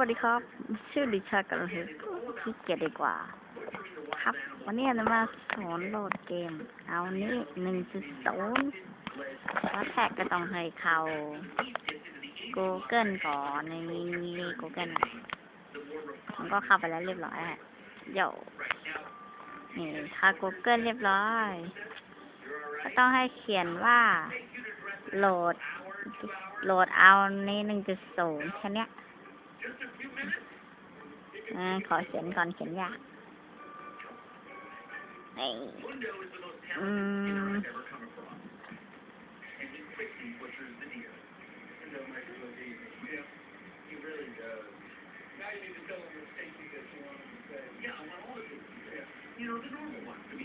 วัสดีครับ ชื่อดิชากันเลยขี้เกียจดีกว่า ครับ วันนี้จะมาสอนโหลดเกม เอานี้หนึ่งจุดศูนย์แล้วแท็กก็ต้องให้เขา Google ก่อนในนี้ Google มันก็เข้าไปแล้วเรียบร้อยอะเดี๋ยวนี่ถ้า Google เรียบร้อย ก็ต้องให้เขียนว่าโหลดโหลดเอาในหนึ่งจุดศูนย์แค่นี้ อ่าขอเขียนก่อนเขียนยากนี่อืม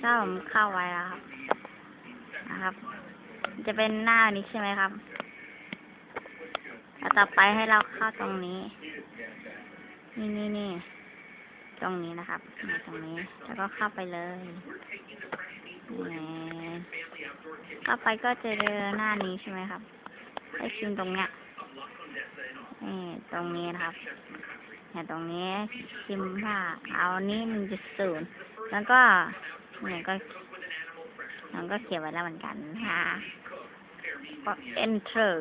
ถ้าผมเข้าไว้แล้วครับ นะครับ จะเป็นหน้านี้ใช่ไหมครับแล้วต่อไปให้เราเข้าตรงนี้ นี่นี่นี่ตรงนี้นะครับตรงนี้ แล้วก็เข้าไปเลยนี่เข้าไปก็จะเจอหน้านี้ใช่ไหมครับให้พิมตรงเนี้ยนี่ตรงนี้นะครับเนี่ยตรงนี้พิมพ์ว่าเอานี้หนึ่งจุดศูนย์แล้วก็เนี่ยก็มันก็เขียนไว้แล้วเหมือนกันค่ะก็ enter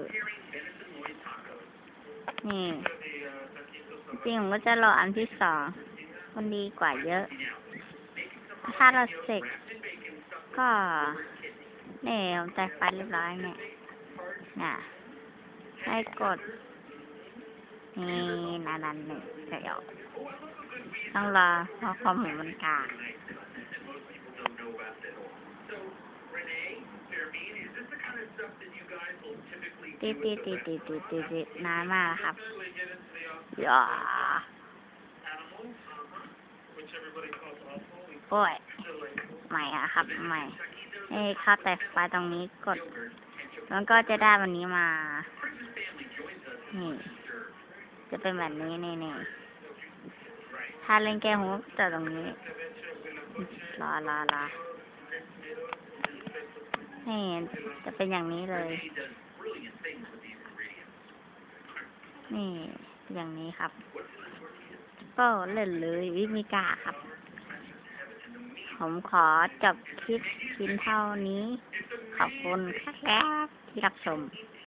นี่ จริงผมก็จะรออันที่สองมันดีกว่าเยอะ ถ้าเราเสร็จ ก็เนี่ยผมแต่ไฟเรียบร้อยเนี่ยน่ะให้กด นี่นานันหนึ่งเดี๋ยวต้องรอเพราะความหมูมันกาตีตีตีตีตีตีนานมากครับ อย่าโอ้ยใหม่อะครับใหม่เอ้เข้าแต่ไฟตรงนี้กด แล้วก็จะได้วันนี้มา นี่ จะเป็นแบบนี้นี่นี่ถ้าเล่นแก้หูจะตรงนี้ รอรอรอนี่จะเป็นอย่างนี้เลย นี่ อย่างนี้ครับ ก็เล่นเลยวิมิกาครับ ผมขอจบคลิปเพียงเท่านี้ ขอบคุณครับที่รับชม